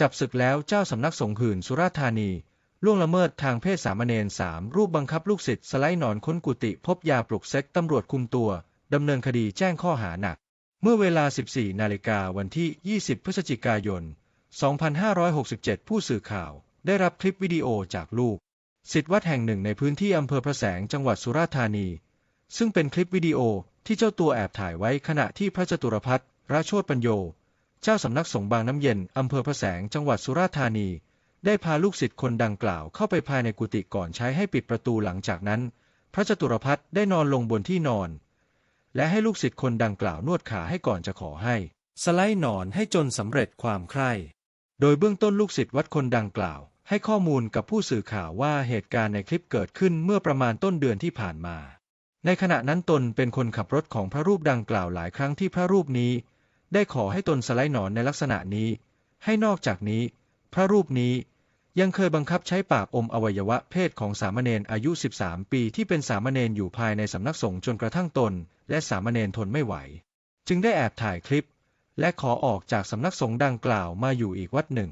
จับศึกแล้วเจ้าสำนักสงฆ์หื่นสุราธานี ล่วงละเมิดทางเพศสามเณรสามรูปบังคับลูกศิษย์สไลด์หนอนค้นกุฏิพบยาปลุกเซ็กตำรวจคุมตัว ดำเนินคดีแจ้งข้อหาหนัก เมื่อเวลา 14 นาฬิกาวันที่ 20 พฤศจิกายน 2567 ผู้สื่อข่าว ได้รับคลิปวิดีโอจากลูกสิทธิวัดแห่งหนึ่งในพื้นที่อำเภอพระแสงจังหวัดสุราษฎร์ธานี ซึ่งเป็นคลิปวิดีโอที่เจ้าตัวแอบถ่ายไว้ขณะที่พระจตุรพัฒน์ราโชตปัญโย เจ้าสำนักสงฆ์บางน้ำเย็นอำเภอพระแสงจังหวัดสุราษฎร์ธานี ได้พาลูกศิษย์คนดังกล่าวเข้าไปภายในกุฏิก่อนใช้ให้ปิดประตูหลังจากนั้น พระจตุรพัฒน์ได้นอนลงบนที่นอน และให้ลูกศิษย์คนดังกล่าวนวดขาให้ก่อนจะขอให้ สไลด์นอนให้จนสำเร็จความใคร่โดยเบื้องต้นลูกศิษย์วัดคนดังกล่าว ให้ข้อมูลกับผู้สื่อข่าวว่าเหตุการณ์ในคลิปเกิดขึ้นเมื่อประมาณต้นเดือนที่ผ่านมา ในขณะนั้นตนเป็นคนขับรถของพระรูปดังกล่าวหลายครั้งที่พระรูปนี้ ได้ขอให้ตนสไลด์หนอนในลักษณะนี้ ให้นอกจากนี้ พระรูปนี้ยังเคยบังคับใช้ปากอมอวัยวะเพศของสามเณรอายุ 13 ปีที่เป็นสามเณรอยู่ภายในสำนักสงฆ์จนกระทั่งตน และสามเณรทนไม่ไหว จึงได้แอบถ่ายคลิป และขอออกจากสำนักสงฆ์ดังกล่าวมาอยู่อีกวัดหนึ่ง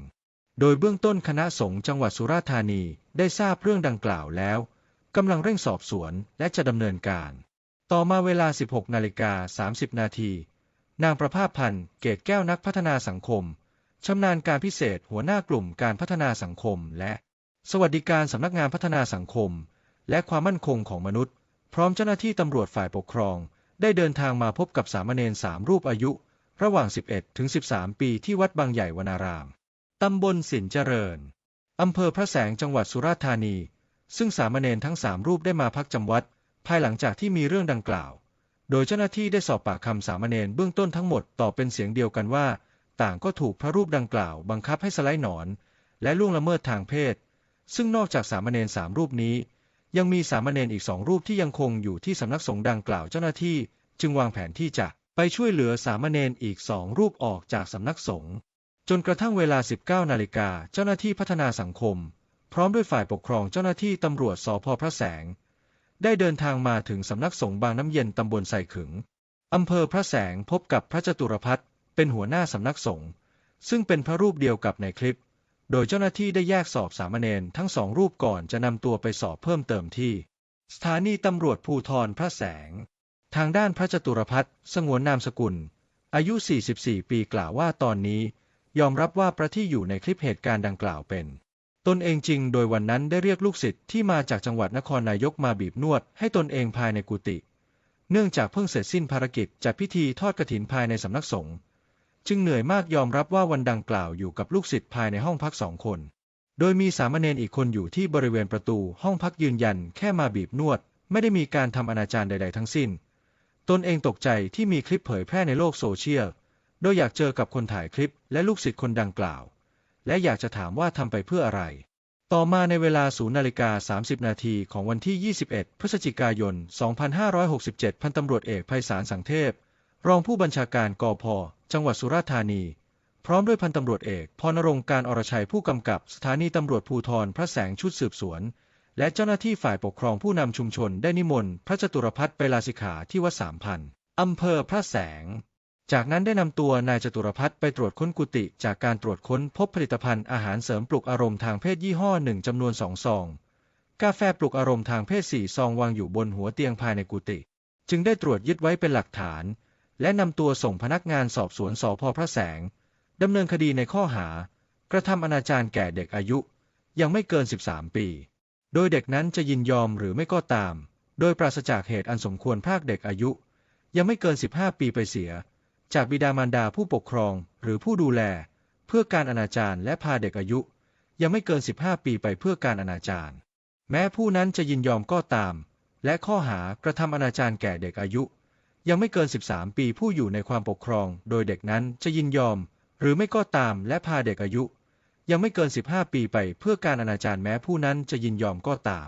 โดยเบื้องต้นคณะสงฆ์จังหวัดสุราษฎร์ธานีได้ทราบเรื่องดังกล่าวแล้วกำลังเร่งสอบสวนและจะดำเนินการ ต่อมาเวลา 16 นาฬิกา 30 นาที นางประภาพันธ์ เกตแก้วนักพัฒนาสังคม ชำนาญการพิเศษหัวหน้ากลุ่มการพัฒนาสังคม และสวัสดิการสำนักงานพัฒนาสังคม และความมั่นคงของมนุษย์ พร้อมเจ้าหน้าที่ตำรวจฝ่ายปกครอง ได้เดินทางมาพบกับสามเณรสามรูปอายุ ระหว่าง 11 ถึง 13 ปีที่วัดบางใหญ่วนาราม ตำบลสินเจริญ อำเภอพระแสงจังหวัดสุราษฎร์ธานี ซึ่งสามเณรทั้งสามรูปได้มาพักจำวัด ภายหลังจากที่มีเรื่องดังกล่าว โดยเจ้าหน้าที่ได้สอบปากคำสามเณรเบื้องต้นทั้งหมดตอบเป็นเสียงเดียวกันว่า ต่างก็ถูกพระรูปดังกล่าวบังคับให้สไลด์หนอน และล่วงละเมิดทางเพศ ซึ่งนอกจากสามเณรสามรูปนี้ ยังมีสามเณรอีกสองรูปที่ยังคงอยู่ที่สำนักสงฆ์ดังกล่าวเจ้าหน้าที่ จึงวางแผนที่จะไปช่วยเหลือสามเณรอีกสองรูปออกจากสำนักสงฆ์จนกระทั่งเวลา 19 นาฬิกาเจ้าหน้าที่พัฒนาสังคม พร้อมด้วยฝ่ายปกครองเจ้าหน้าที่ตำรวจสพพระแสง ได้เดินทางมาถึงสำนักสงฆ์บางน้ำเย็นตำบลไส่ขึงอำเภอพระแสงพบกับพระจตุรพัฒน์เป็นหัวหน้าสำนักสงฆ์ซึ่งเป็นพระรูปเดียวกับในคลิป โดยเจ้าหน้าที่ได้แยกสอบสามเณรทั้งสองรูปก่อนจะนำตัวไปสอบเพิ่มเติมที่ สถานีตำรวจภูธรพระแสง ทางด้านพระจตุรพัฒน์สงวนนามสกุล อายุ 44 ปีกล่าวว่าตอนนี้ ยอมรับว่าพระที่อยู่ในคลิปเหตุการณ์ดังกล่าวเป็น ตนเองจริงโดยวันนั้นได้เรียกลูกศิษย์ที่มาจากจังหวัดนครนายกมาบีบนวดให้ตนเองภายในกุฏิเนื่องจากเพิ่งเสร็จสิ้นภารกิจจัดพิธีทอดกฐินภายในสำนักสงฆ์จึงเหนื่อยมากยอมรับว่าวันดังกล่าวอยู่กับลูกศิษย์ภายในห้องพักสองคน โดยมีสามเณรอีกคนอยู่ที่บริเวณประตูห้องพักยืนยันแค่มาบีบนวด ไม่ได้มีการทำอนาจารใด ๆ ทั้งสิ้น ตนเองตกใจที่มีคลิปเผยแพร่ในโลกโซเชียล โดยอยากเจอกับคนถ่ายคลิปและลูกศิษย์คนดังกล่าว และอยากจะถามว่าทำไปเพื่ออะไร ต่อมาในเวลา0นาฬิกา30 นาทีของวันที่ 21 พฤศจิกายน 2567 พันตำรวจเอกไพศาลสังเทพ รองผู้บัญชาการกพจังหวัดสุราษฎร์ธานี พร้อมด้วยพันตำรวจเอกพรณรงการอรชัยผู้กำกับสถานีตำรวจภูธรพระแสงชุดสืบสวน และเจ้าหน้าที่ฝ่ายปกครองผู้นำชุมชนได้นิมนต์พระจตุรพัฒน์ไปลาสิกขาที่วัดสามพันอำเภอพระแสง จากนั้นได้นำตัวนายจตุรพัฒน์ไปตรวจค้นกุฏิจากการตรวจค้นพบผลิตภัณฑ์อาหารเสริมปลุกอารมณ์ทางเพศยี่ห้อหนึ่งจำนวนสองซอง กาแฟปลุกอารมณ์ทางเพศสี่ซองวางอยู่บนหัวเตียงภายในกุฏิจึงได้ตรวจยึดไว้เป็นหลักฐาน และนำตัวส่งพนักงานสอบสวนสพพระแสงดำเนินคดีในข้อหา กระทำอนาจารแก่เด็กอายุ ยังไม่เกิน 13 ปี โดยเด็กนั้นจะยินยอมหรือไม่ก็ตาม โดยปราศจากเหตุอันสมควรพรากเด็กอายุ ยังไม่เกิน 15 ปีไปเสีย จากบิดามารดาผู้ปกครองหรือผู้ดูแล เพื่อการอนาจารและพาเด็กอายุ ยังไม่เกิน 15 ปีไปเพื่อการอนาจารแม้ผู้นั้นจะยินยอมก็ตาม และข้อหากระทำอนาจารแก่เด็กอายุ ยังไม่เกิน 13 ปีผู้อยู่ในความปกครอง โดยเด็กนั้นจะยินยอม หรือไม่ก็ตามและพาเด็กอายุ ยังไม่เกิน 15 ปีไปเพื่อการอนาจารแม้ผู้นั้นจะยินยอมก็ตาม